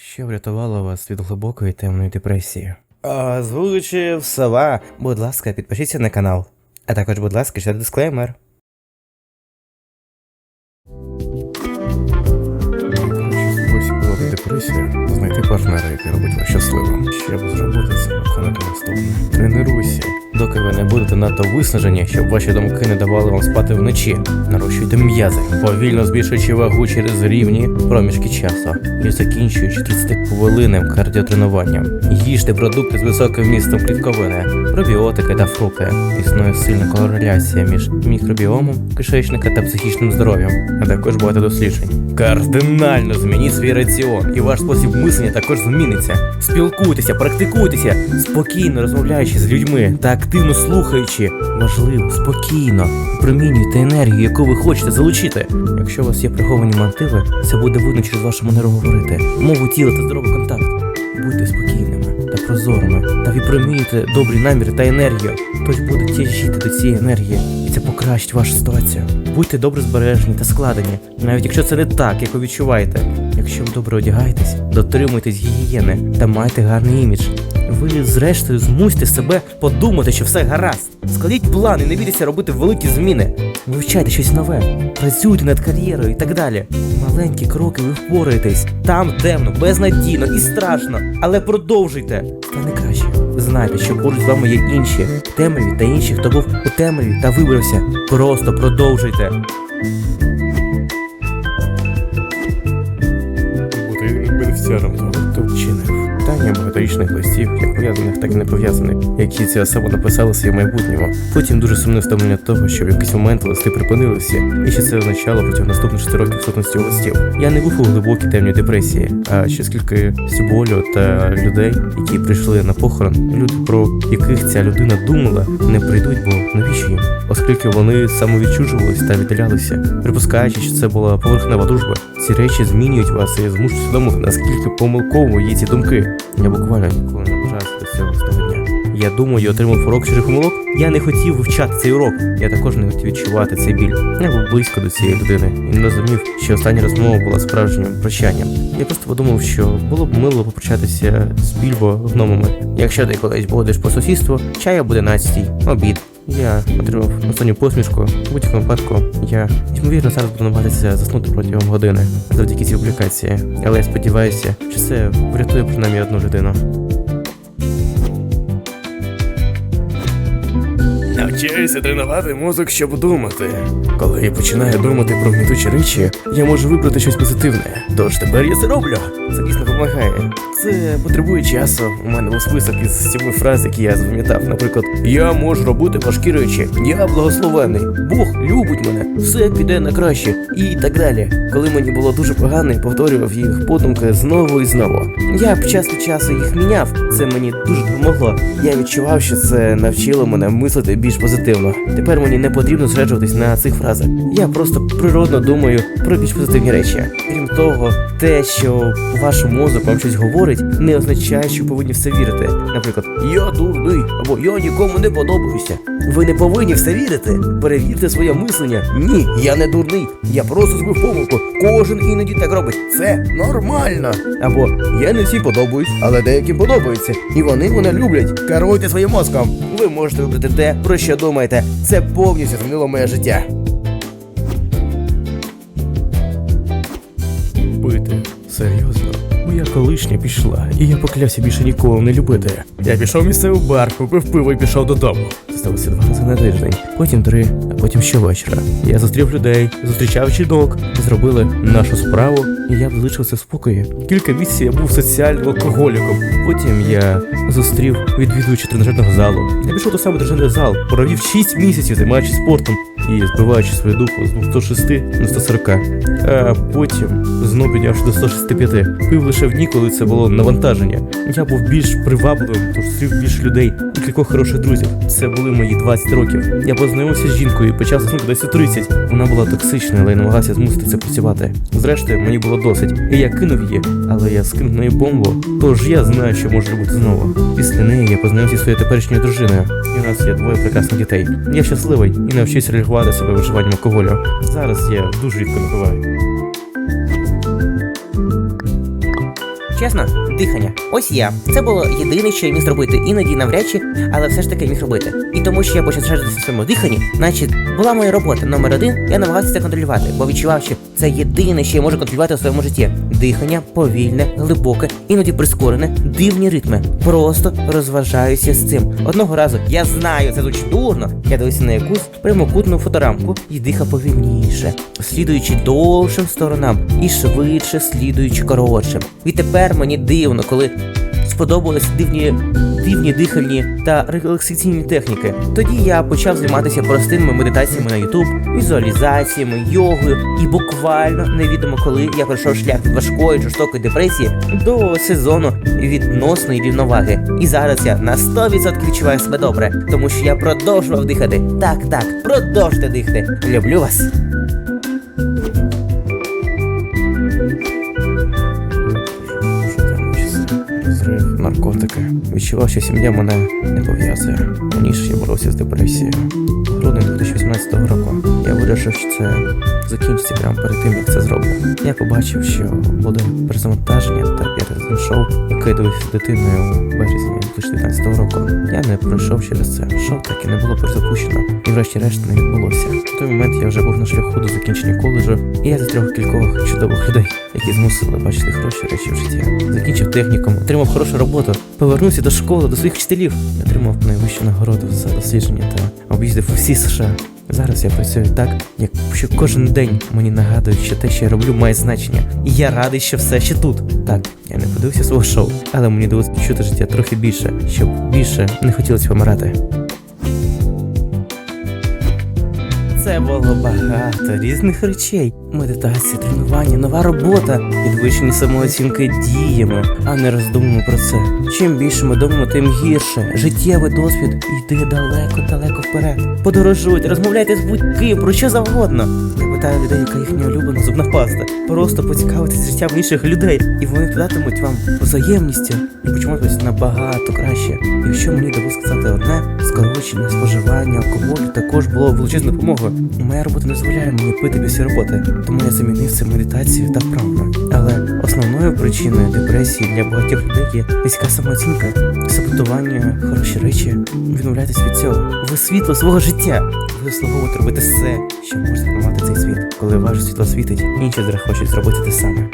Що врятувало вас від глибокої темної депресії? Озвучив сова. Будь ласка, підпишіться на канал. А також, будь ласка, ще дисклеймер. Депресія знайти партнера, який робить вас щасливим. Щоб зробити це, виконати наступне. Тренуйся, ви не будете надто виснажені, щоб ваші думки не давали вам спати вночі. Нарощуйте м'язи, повільно збільшуючи вагу через рівні проміжки часу і закінчуючи 30 хвилинним кардіотренуванням. Їжте продукти з високим вмістом клітковини, пробіотики та фрукти. Існує сильна кореляція між мікробіомом кишечника та психічним здоров'ям, а також багато досліджень. Кардинально змініть свій раціон, і ваш спосіб мислення також зміниться. Спілкуйтеся, практикуйтеся, спокійно розмовляючи з людьми та активно слухаючи. Важливо, спокійно промінюйте енергію, яку ви хочете залучити. Якщо у вас є приховані мотиви, це буде видно через вашу манеру говорити, мову тіла та здоровий контакт. Будьте спокійними та прозорими та відпромінюйте добрі наміри та енергію. Хтось буде тяжіти до цієї енергії, і це покращить вашу ситуацію. Будьте добре збережені та складені, навіть якщо це не так, як ви відчуваєте. Якщо ви добре одягаєтесь, дотримуйтесь гігієни та майте гарний імідж. Ви, зрештою, змусьте себе подумати, що все гаразд. Складіть плани, не бійтеся робити великі зміни. Вивчайте щось нове, працюйте над кар'єрою і так далі. Маленькі кроки ви впораєтесь. Там темно, безнадійно і страшно, але продовжуйте. Стане краще. Знайте, що поруч з вами є інші темряві та інші, хто був у темряві та вибрався. Просто продовжуйте. Бути бенефіціаром того, хто вчинив. Питання багаторічних листів, як пов'язаних, так і не пов'язаних, які ця особа написала своє майбутньому. Потім дуже сумне втомлення того, що в якийсь момент листи припинилися, і що це означало протягом наступних 6 років сутності листів. Я не був у глибокій темній депресії, а ще скільки болю та людей, які прийшли на похорон, люди, про яких ця людина думала, не прийдуть, бо навіщо їм? Оскільки вони самовідчужувались та віддалялися, припускаючи, що це була поверхнева дружба. Ці речі змінюють вас і змушують свідомити, наскільки помилково є ці думки. Я буквально ніколи не бажався до цього з дня. Я думаю, я отримав урок чужих помилок. Я не хотів вивчати цей урок. Я також не хотів відчувати цей біль. Я був близько до цієї людини і не розумів, що остання розмова була справжнім прощанням. Я просто подумав, що було б мило попрощатися з більбо гномами. Якщо ти колись будеш по сусідству, чай об 11 обід. Я отримав останню посмішку. У будь-якому випадку я ймовірно зараз буду намагатися заснути протягом години завдяки цій публікації. Але я сподіваюся, що це врятує принаймні одну людину. Навчаюся тренувати мозок, щоб думати. Коли я починаю думати про гнітучі речі, я можу вибрати щось позитивне. Тож тепер я це роблю. Це дійсно допомагає. Це потребує часу. У мене був список із сіми фраз, які я запам'ятав. Наприклад, я можу робити пошкірюючи, я благословений, Бог любить мене, все піде на краще і так далі. Коли мені було дуже погано, я повторював їх подумки знову і знову. Я б час від часу їх міняв. Це мені дуже допомогло. Я відчував, що це навчило мене мислити більш позитивно. Тепер мені не потрібно зосереджуватись на цих фразах. Я просто природно думаю про більш позитивні речі. Крім того, те, що ваш мозок вам щось говорить, не означає, що повинні в це вірити. Наприклад, я дурний або я нікому не подобаюся. Ви не повинні в це вірити. Перевірте своє мислення. Ні, я не дурний. Я просто зробив помилку. Кожен іноді так робить. Це нормально. Або я не всім подобаюсь, але деяким подобається. І вони мене люблять. Керуйте своїм мозком. Ви можете вибрати те, про що думаєте. Це повністю змінило моє життя. Пити. Серйозно? Моя колишня пішла, і я поклявся більше ніколи не любити. Я пішов в місцевий бар, купив пиво і пішов додому. Сталося два рази на тиждень, потім три, а потім щовечора. Я зустрів людей, зустрічав жінок, зробили нашу справу, і я залишився в спокої. Кілька місяців я був соціальним алкоголіком. Потім я зустрів відвідувача тренажерного залу. Я пішов до саме тренажерний зал, провів 6 місяців займаючись спортом і збиваючи свою духу з 206 на 140, а потім знову піднявши до 165. Пив лише в дні, коли це було навантаження. Я був більш привабливим, тож стрів більше людей кількох хороших друзів. Це були мої 20 років. Я познайомився з жінкою і почав заснути десь у 30. Вона була токсичною, але я намагався змусити це працювати. Зрештою, мені було досить, і я кинув її, але я скинув неї бомбу. Тож я знаю, що можу робити знову. Після неї я познайомився зі своєю теперішньою дружиною. І у нас є двоє прекрасних дітей. Я щасливий і навчився реагувати себе виживанням алкоголю. Зараз я дуже рідко напиваю. Чесно, дихання. Ось я. Це було єдине, що я міг зробити. Іноді навряд чи, але все ж таки міг робити. І тому, що я почав в своєму диханні, значить, була моя робота номер один, я намагався це контролювати, бо відчував, що це єдине, що я можу контролювати у своєму житті. Дихання повільне, глибоке, іноді прискорене, дивні ритми. Просто розважаюся з цим. Одного разу я знаю, це звучить дурно. Я дивився на якусь прямокутну фоторамку і дихав повільніше, слідуючи довшим сторонам і швидше слідуючи коротшим. І тепер мені дивно, коли сподобались дивні, дивні дихальні та релаксаційні техніки. Тоді я почав займатися простими медитаціями на YouTube, візуалізаціями, йогою, і буквально невідомо коли я пройшов шлях від важкої жорстокої депресії до сезону відносної рівноваги. І зараз я на 100% відчуваю себе добре, тому що я продовжував дихати. Так, так, продовжуйте дихати. Люблю вас. Відчував, що сім'я мене не пов'язує. Раніше я боровся з депресією. Грудень 2018 року я вирішив, що це закінчиться прямо перед тим, як це зроблю. Я побачив, що буде перезавантаження п'ятий шоу, яке дивився дитиною у березні 2019 року. Я не пройшов через це. Шоу так і не було перезапущено, і врешті-решт не відбулося. В той момент я вже був на шляху до закінчення коледжу, і я зустрів кількох чудових людей, які змусили бачити хороші речі в житті. Закінчив технікум, отримав хорошу роботу, повернувся до школи, до своїх вчителів, отримав найвищу нагороду за дослідження та об'їздив усі США. Зараз я працюю так, як що кожен день мені нагадують, що те, що я роблю, має значення. І я радий, що все ще тут. Так, я не подивився свого шоу, але мені довелося відчути життя трохи більше, щоб більше не хотілося помирати. Це було багато різних речей: медитація, тренування, нова робота, підвищення самооцінки діями, а не роздумуємо про це. Чим більше ми думаємо, тим гірше. Життєвий досвід йде далеко-далеко вперед. Подорожуйте, розмовляйте з будь-ким, про що завгодно. Я питаю людей, яка їхня улюблена зубна паста. Просто поцікавитись життям інших людей, і вони відповідатимуть вам взаємністю і почуватимуть набагато краще. Якщо мені довелося сказати одне, скорочення споживання алкоголю також було величезною допомогою. Моя робота не дозволяє мені пити після роботи, тому я замінив це медитацією та вправами. Але основною причиною депресії для багатьох людей є низька самооцінка, саботування, хороші речі. Відмовляйтесь від цього. Ви світло свого життя. Ви заслуговуєте робити все, що можете зламати цей світ. Коли ваше світло світить, інші захочуть зробити те саме.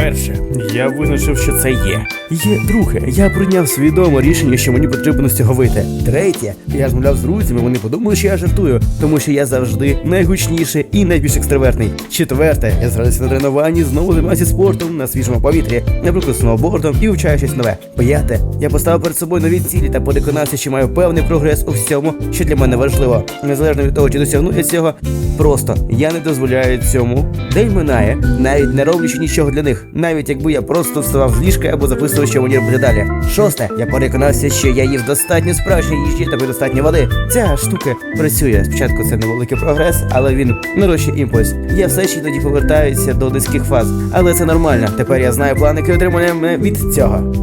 Перше, я визначив, що це є. Є друге, я прийняв свідоме рішення, що мені потрібно з цього вийти. Третє, я розмовляв з друзями, вони подумали, що я жартую, тому що я завжди найгучніший і найбільш екстравертний. Четверте, я зрадився на тренуванні, знову займаюся спортом на свіжому повітрі, наприклад, сноубордом і вивчаю щось нове. П'яте, я поставив перед собою нові цілі та переконався, що маю певний прогрес у всьому, що для мене важливо. Незалежно від того, чи досягну я цього, просто я не дозволяю цьому. День минає, навіть не роблячи нічого для них, навіть якби я просто вставав з ліжка або записував, що мені робити далі. Шосте, я переконався, що я їв достатньо справжньої їжі та достатньо води. Ця штука працює. Спочатку це невеликий прогрес, але він нарощує імпульс. Я все ще іноді повертаюся до низьких фаз, але це нормально. Тепер я знаю план, який отримує мене від цього.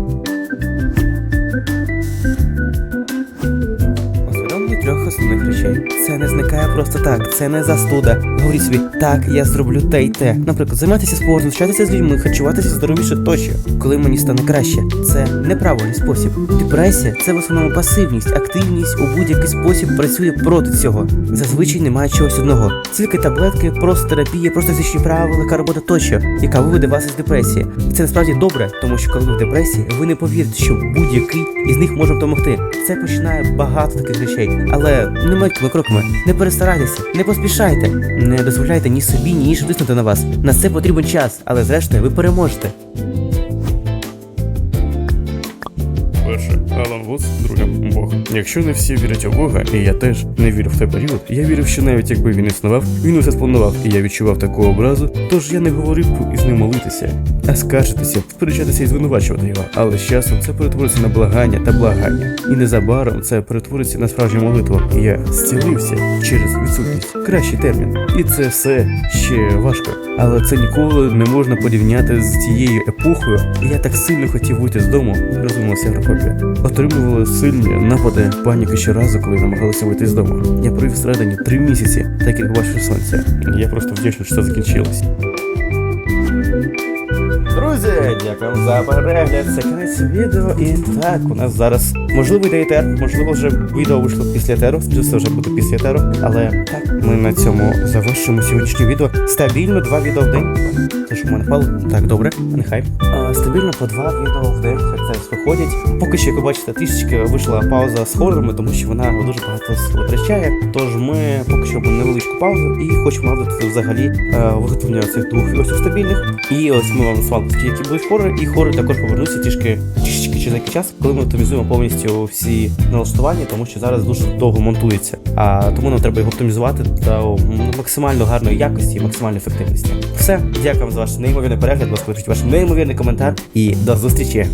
Основних речей. Це не зникає просто так, це не застуда. Говоріть собі, так, я зроблю те й те. Наприклад, займатися спортом, зустрічатися з людьми, харчуватися здоровіше тощо. Коли мені стане краще, це неправильний спосіб. Депресія це в основному пасивність, активність у будь-який спосіб працює проти цього. Зазвичай немає чогось одного. Тільки таблетки, просто терапія, просто фізичні правила, яка робота тощо, яка виведе вас із депресії. І це насправді добре, тому що коли ви в депресії, ви не повірите, що будь-який із них може допомогти. Це починає багато таких речей, але не маленькими кроками. Не перестарайтеся, не поспішайте, не дозволяйте ні собі, ні іншим тиснути на вас. На це потрібен час, але зрештою ви переможете. Алан Вудс, друге Бог. Якщо не всі вірять у Бога, і я теж не вірю в той період, я вірив, що навіть якби він існував, він усе спланував, і я відчував таку образу, тож я не говорив із ним молитися, а скаржитися, сперечатися і звинувачувати його. Але з часом це перетвориться на благання та благання. І незабаром це перетвориться на справжню молитву. Я зцілився через відсутність. Кращий термін. І це все ще важко. Але це ніколи не можна порівняти з тією епохою. Я так сильно хотів вийти з дому, розвинулася агрофобія. Отримували сильні напади паніки щоразу, коли намагалися вийти з дому. Я провів всередині три місяці, так як бачив сонце. Я просто вдячний, що це закінчилось. Друзі, дякую за перегляд. Це кінець відео. І так, у нас зараз можливо йде етер, можливо, вже відео вийшло після. Скажу, це вже буде після етеру. Але так, ми на цьому завершуємо сьогоднішнє відео. Стабільно два відео в день. Це ж у мене впало. Так, добре, нехай. А, стабільно по два відео в день, як зараз виходять. Поки що, як ви бачите, трішечки вийшла пауза з хорорами, тому що вона дуже багато витрачає. Тож ми поки що робимо невеличку паузу і хочемо взагалі е, виготовлення цих двох відосів стабільних. І ось ми вам назвали, які були хори, і хори також повернуться трішки трішечки через який час, коли ми оптимізуємо повністю всі налаштування, тому що зараз дуже довго монтується. А тому нам треба його оптимізувати до максимально гарної якості і максимальної ефективності. Все, дякую вам за ваш неймовірний перегляд, вас ваш неймовірний коментар і до зустрічі!